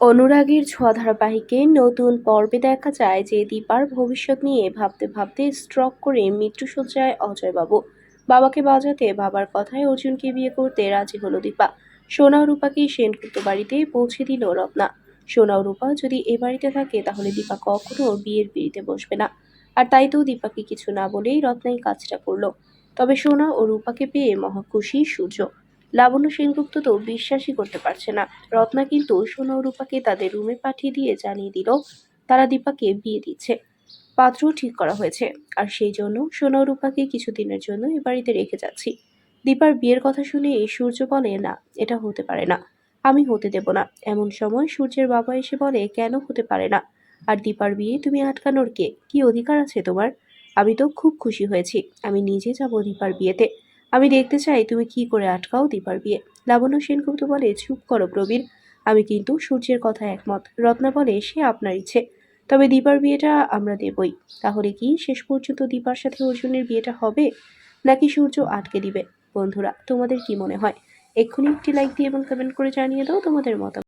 অনুরাগের ছোঁয়া ধারাবাহিকে নতুন পর্বে দেখা যায় যে দীপার ভবিষ্যৎ নিয়ে ভাবতে ভাবতে স্ট্রক করে মৃত্যুসজ্জায় অজয়বাবু। বাবাকে বাজাতে বাবার কথায় অর্জুনকে বিয়ে করতে রাজি হলো দীপা। সোনা রূপাকে সেনগুপ্ত বাড়িতে পৌঁছে দিল রত্না। সোনা রূপা যদি এ বাড়িতে থাকে তাহলে দীপা কখনো বিয়ের পিড়িতে বসবে না। আর তাই তো দীপাকে কিছু না বলেই রত্নাই কাজটা করল। তবে সোনা ও রূপাকে পেয়ে মহা খুশি সূর্য। লাবণ্য সেনগুপ্ত তো বিশ্বাসই করতে পারছে না। রত্না কিন্তু সোনা রূপাকে তাদের রুমে পাঠিয়ে দিয়ে জানিয়ে দিল, তারা দীপাকে বিয়ে দিচ্ছে। পাত্র ঠিক করা হয়েছে। আর সেই জন্য সোনা রূপাকে কিছুদিনের জন্য এ বাড়িতে রেখে যাচ্ছি। দীপার বিয়ের কথা শুনে সূর্য বলে, না, এটা হতে পারে না। আমি হতে দেব না। এমন সময় সূর্যের বাবা এসে বলে, কেন হতে পারে না? আর দীপার বিয়ে তুমি আটকানোর কে? কি অধিকার আছে তোমার? আমি তো খুব খুশি হয়েছি। আমি নিজে যাব দীপার বিয়েতে। আমি দেখতে চাই তুমি কি করে আটকাও দীপার বিয়ে। লাবণ্য সেনগুপ্ত বলে, চুপ করো প্রবীর, আমি কিন্তু সূর্যের কথা একমত। রত্না বলে, সে আপনার ইচ্ছে। তবে দীপার বিয়েটা আমরা দেবই। তাহলে কি শেষ পর্যন্ত দীপার সাথে অর্জুনের বিয়েটা হবে? নাকি সূর্য আটকে দিবে? বন্ধুরা, তোমাদের কি মনে হয়? এক্ষুনি একটি লাইক দিয়ে এবং কমেন্ট করে জানিয়ে দাও তোমাদের মতামত।